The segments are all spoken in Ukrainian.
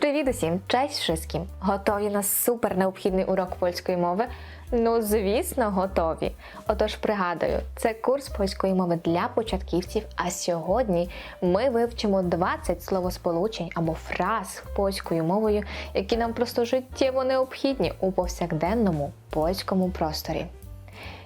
Привіт усім! Cześć wszystkim! Готові на супер необхідний урок польської мови? Ну, звісно, готові. Отож, пригадую, це курс польської мови для початківців. А сьогодні ми вивчимо 20 словосполучень або фраз польською мовою, які нам просто життєво необхідні у повсякденному польському просторі.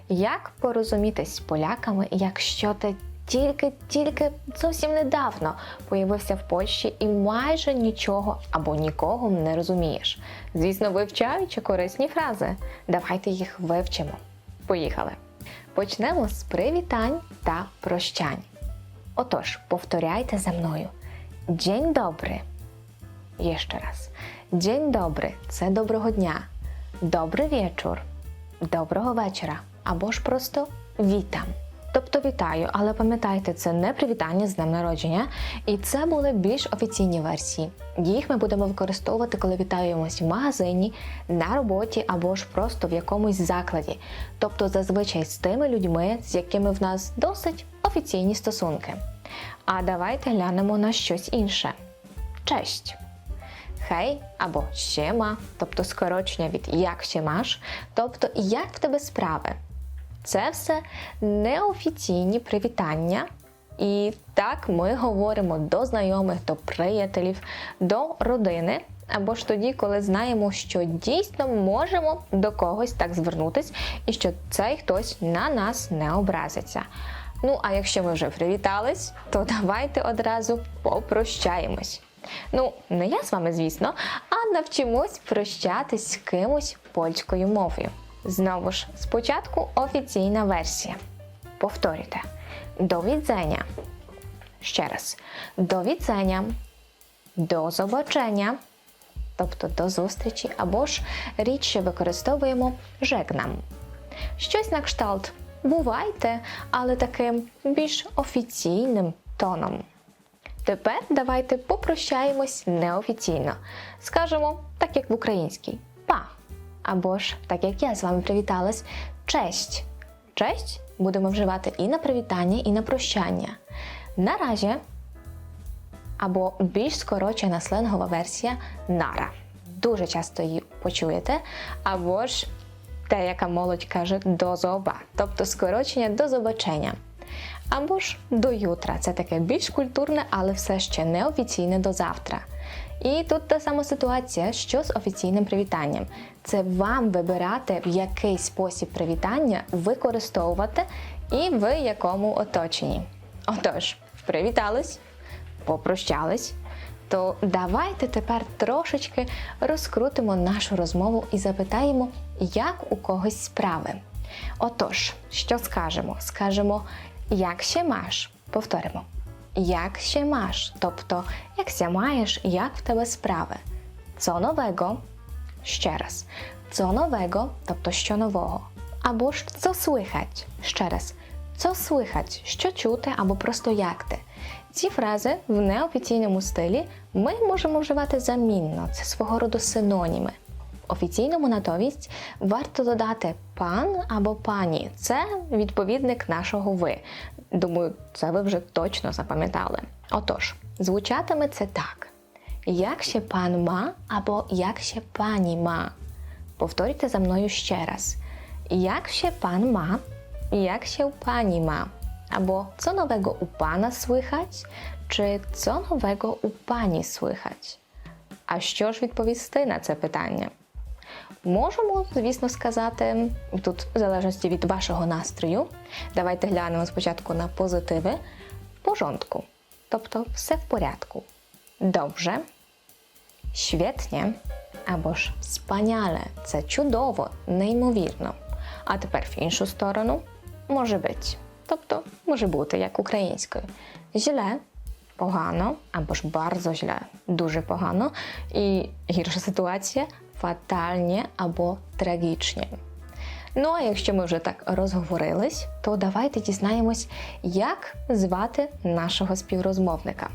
Як порозумітись з поляками, якщо ти тільки-тільки зовсім недавно появився в Польщі і майже нічого або нікого не розумієш? Звісно, вивчаючи корисні фрази. Давайте їх вивчимо. Поїхали! Почнемо з привітань та прощань. Отож, повторяйте за мною. День добрий. Є ще раз. День добрий це доброго дня. Добрий вечір. Доброго вечора. Або ж просто вітам. Тобто вітаю, але пам'ятайте, це не привітання з днем народження, і це були більш офіційні версії. Їх ми будемо використовувати, коли вітаємось в магазині, на роботі або ж просто в якомусь закладі. Тобто зазвичай з тими людьми, з якими в нас досить офіційні стосунки. А давайте глянемо на щось інше. Честь. Хей або щема, тобто скорочення від як ще маш, тобто як в тебе справи. Це все неофіційні привітання. І так ми говоримо до знайомих, до приятелів, до родини. Або ж тоді, коли знаємо, що дійсно можемо до когось так звернутись, і що цей хтось на нас не образиться. Ну, а якщо ми вже привітались, то давайте одразу попрощаємось. Ну, не я з вами, звісно, а навчимось прощатись з кимось польською мовою. Знову ж, спочатку офіційна версія. Повторюйте. До відзення. Ще раз. До відзення. До побачення. Тобто до зустрічі, або ж рідше використовуємо жегнам. Щось на кшталт бувайте, але таким більш офіційним тоном. Тепер давайте попрощаємось неофіційно. Скажемо так, як в українській. Або ж, так як я з вами привіталась, честь. Честь будемо вживати і на привітання, і на прощання. Наразі, або більш скорочена сленгова версія нара. Дуже часто її почуєте, або ж те, яка молодь каже до зоба, тобто скорочення до зобачення. Або ж до ютра. Це таке більш культурне, але все ще неофіційне до завтра. І тут та сама ситуація, що з офіційним привітанням. Це вам вибирати, в який спосіб привітання використовувати і в якому оточенні. Отож, привітались, попрощались. То давайте тепер трошечки розкрутимо нашу розмову і запитаємо, як у когось справи. Отож, що скажемо? Скажемо, як ще маш? Повторимо. Як ще маш? Тобто, як ся маєш, як в тебе справи? Co нового? Ще раз. Co нового, тобто що нового. Або ж co słychać? Ще раз. Co słychać? Що чути або просто як ти. Ці фрази в неофіційному стилі ми можемо вживати замінно, це свого роду синоніми. В офіційному натомість варто додати пан або пані. Це відповідник нашого ви. Думаю, це ви вже точно запам'ятали. Отож, звучатиме це так: як ще пан ма або як ще пані ма. Повторюйте за мною ще раз. Як ще пан ма, як ще у пані ма. Або co nowego u pana słychać, чи co nowego у пані słychać. А що ж відповісти на це питання? Можемо, звісно, сказати, тут в залежності від вашого настрою. Давайте глянемо спочатку на позитиви порządku. Тобто все в порядку. Dobrze, świetnie або ж wspaniale. Це чудово, неймовірно. А тепер в іншу сторону може бути. Тобто може бути як українською. Źle – погано, або ж bardzo źle – дуже погано. І гірша ситуація фатальні або трагічні. Ну а якщо ми вже так розговорились, то давайте дізнаємось, як звати нашого співрозмовника.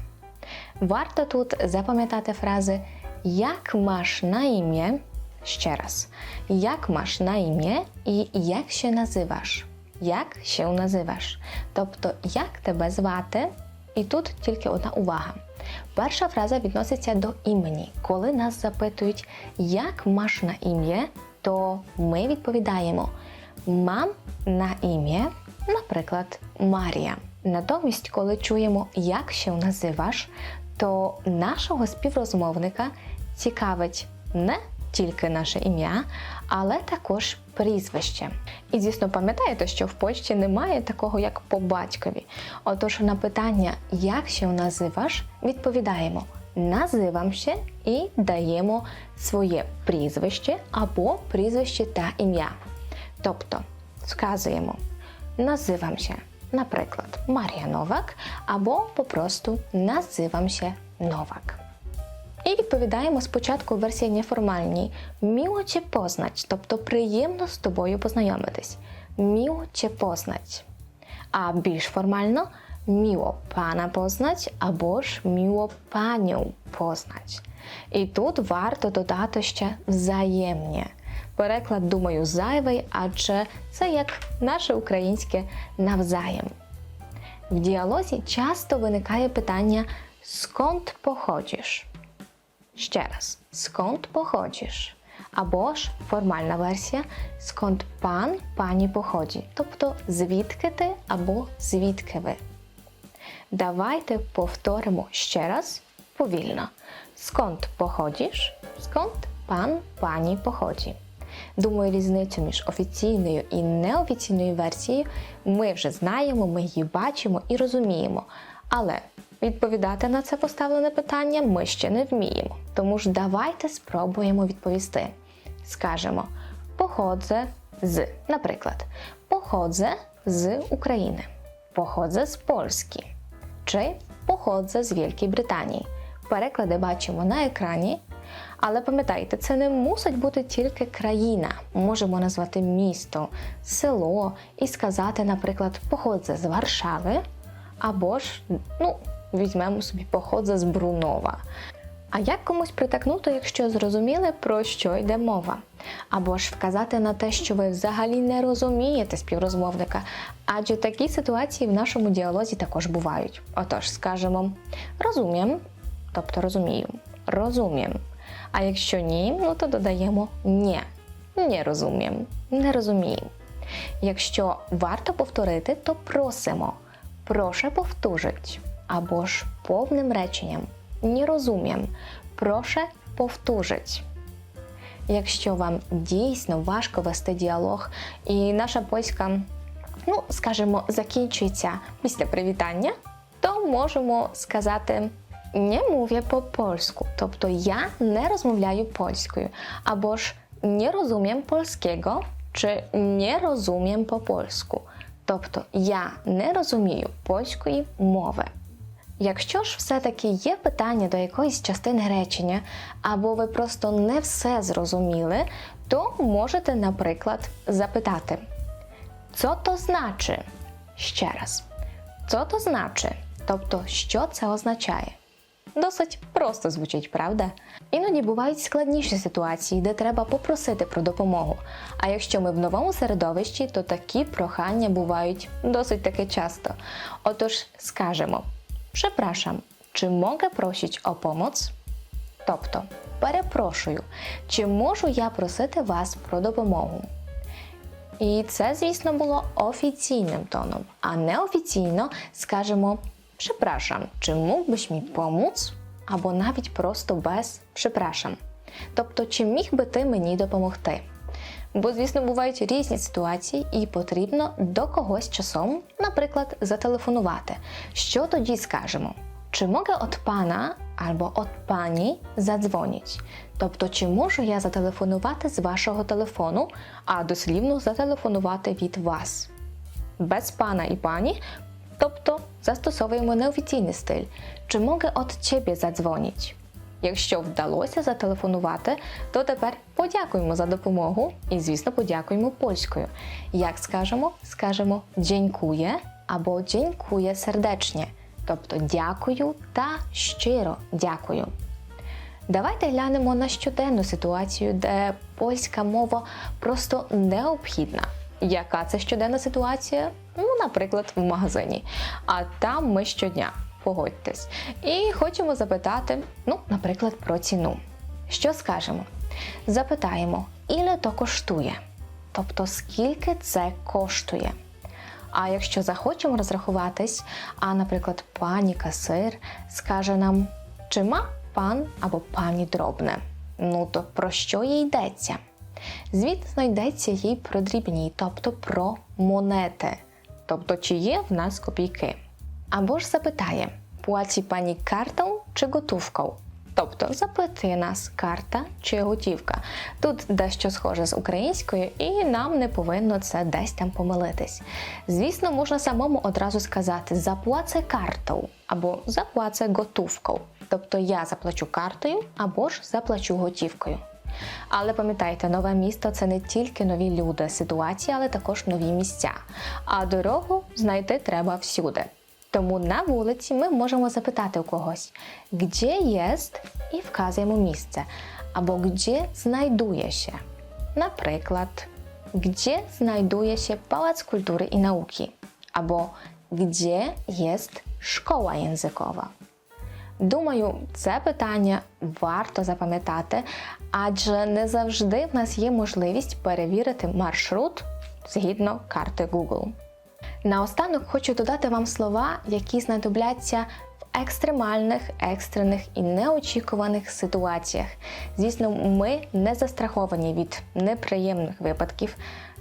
Варто тут запам'ятати фрази як маш на ім'я, ще раз, як маш на ім'я і як ще називаш. Як ще називаш. Тобто, як тебе звати, І тут тільки одна увага. Перша фраза відноситься до імені. Коли нас запитують, як маш на ім'я, то ми відповідаємо Мам на ім'я, наприклад, Марія. Натомість, коли чуємо, як ще називаш, то нашого співрозмовника цікавить не тільки наше ім'я, але також прізвище. І звісно, пам'ятаєте, що в Польщі немає такого, як по батькові. Отож, на питання, як ще називаш, відповідаємо називам і даємо своє прізвище або прізвище та ім'я. Тобто сказуємо називам się, наприклад, Марія Новак, або попросту називам się Новак. І відповідаємо спочатку версії неформальній Міло cię познать, тобто приємно з тобою познайомитись. Міло cię познать. А більш формально міло пана познать або ж міло паню познать. І тут варто додати ще взаємне. Переклад, думаю, зайвий, адже це як наше українське навзаєм. В діалозі часто виникає питання скąd походиш? Ще раз, скąd походиш? Або ж формальна версія скąd пан пані поході, тобто звідки ти або звідки ви. Давайте повторимо ще раз повільно. Скąd походиш? Скąd пан пані поході. Думаю, різницю між офіційною і неофіційною версією ми вже знаємо, ми її бачимо і розуміємо. Але відповідати на це поставлене питання ми ще не вміємо. Тому ж давайте спробуємо відповісти. Скажемо походзę з, наприклад, походзę з України, походзę з Польщі чи походзę з Великої Британії. Переклади бачимо на екрані. Але пам'ятайте, це не мусить бути тільки країна. Можемо назвати місто, село і сказати, наприклад, походзę з Варшави, або ж, ну, візьмемо собі походзę з Брунова. А як комусь притакнути, якщо зрозуміли, про що йде мова? Або ж вказати на те, що ви взагалі не розумієте співрозмовника, адже такі ситуації в нашому діалозі також бувають. Отож, скажемо розумім, тобто розумію, розумім. А якщо ні, ну то додаємо ні, не розумім, не розумію. Якщо варто повторити, то просимо. Прошу повторить. Або ж повним реченням. Не розумiem. Прошу повторить. Якщо вам дійсно важко вести діалог, і наша польська, ну, скажімо, закінчується після привітання, то можемо сказати не mówię по польську, тобто я не розмовляю польською, або ж не розумiem польського, чи не розумiem по польську. Тобто я не розумію польської мови. Якщо ж все-таки є питання до якоїсь частини речення, або ви просто не все зрозуміли, то можете, наприклад, запитати: «Co то значить? Ще раз. «Co то значить? Тобто, що це означає? Досить просто звучить, правда? Іноді бувають складніші ситуації, де треба попросити про допомогу. А якщо ми в новому середовищі, то такі прохання бувають досить таки часто. Отож, скажемо: Przepraszam, czy mogę prosić o pomoc? Тобто, перепрошую, чи можу я просити вас про допомогу? І це, звісно, було офіційним тоном, а неофіційно скажемо Przepraszam, чи mógłbyś mi pomóc? Або навіть просто без «Przepraszam». Тобто, чи міг би ти мені допомогти? Бо, звісно, бувають різні ситуації, і потрібно до когось часом, наприклад, зателефонувати. Що тоді скажемо? Чи mogę od pana або od pani zadzwonić? Тобто, чи можу я зателефонувати з вашого телефону, а дослівно зателефонувати від вас? Без пана і пані, тобто застосовуємо неофіційний стиль. Чи mogę od ciebie zadzwonić? Якщо вдалося зателефонувати, то тепер подякуємо за допомогу і, звісно, подякуємо польською. Як скажемо, скажемо «dziękuję» або «dziękuję сердечне, тобто дякую та щиро дякую. Давайте глянемо на щоденну ситуацію, де польська мова просто необхідна. Яка це щоденна ситуація? Ну, наприклад, в магазині. А там ми щодня. Погодьтесь. І хочемо запитати, ну, наприклад, про ціну. Що скажемо? Запитаємо, іле то коштує? Тобто, скільки це коштує? А якщо захочемо розрахуватись, а, наприклад, пані касир скаже нам, чи ма пан або пані дробне. Ну то про що їй йдеться? Звіт знайдеться їй про дрібні, тобто про монети, тобто чи є в нас копійки. Або ж запитає, пłaci пані картą чи готówką? Тобто запитує нас карта чи готівка. Тут дещо схоже з українською, і нам не повинно це десь там помилитись. Звісно, можна самому одразу сказати заплацę картą або заплацę готówką. Тобто я заплачу картою або ж заплачу готівкою. Але пам'ятайте, нове місто це не тільки нові люди, ситуації, але також нові місця. А дорогу знайти треба всюди. Тому на вулиці ми можемо запитати у когось, «Gdzie jest?» і вказуємо місце, або «Gdzie znajduje? Наприклад, «Gdzie znajduje się Pałac Kultury i Nauki?» або «Gdzie jest szkoła językowa?» Думаю, це питання варто запам'ятати, адже не завжди в нас є можливість перевірити маршрут згідно карти Google. Наостанок хочу додати вам слова, які знадобляться в екстремальних, екстрених і неочікуваних ситуаціях. Звісно, ми не застраховані від неприємних випадків.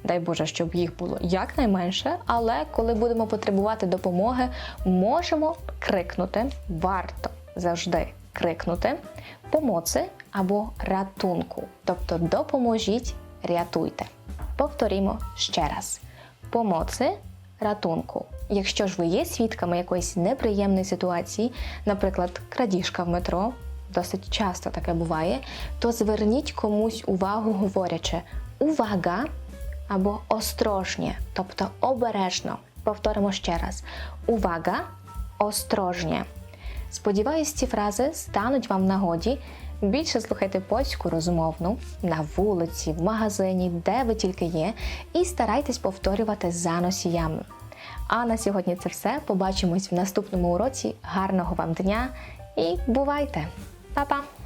Дай Боже, щоб їх було якнайменше, але коли будемо потребувати допомоги, можемо крикнути варто завжди крикнути помоци або ратунку. Тобто допоможіть, рятуйте. Повторімо ще раз: помоци, ратунку. Якщо ж ви є свідками якоїсь неприємної ситуації, наприклад, крадіжка в метро, досить часто таке буває, то зверніть комусь увагу, говорячи увага або острожнє, тобто обережно. Повторимо ще раз: увага, острожнє. Сподіваюсь, ці фрази стануть вам нагоді. Більше слухайте польську розмовну на вулиці, в магазині, де ви тільки є, і старайтесь повторювати за носіями. А на сьогодні це все. Побачимось в наступному уроці. Гарного вам дня і бувайте! Па-па!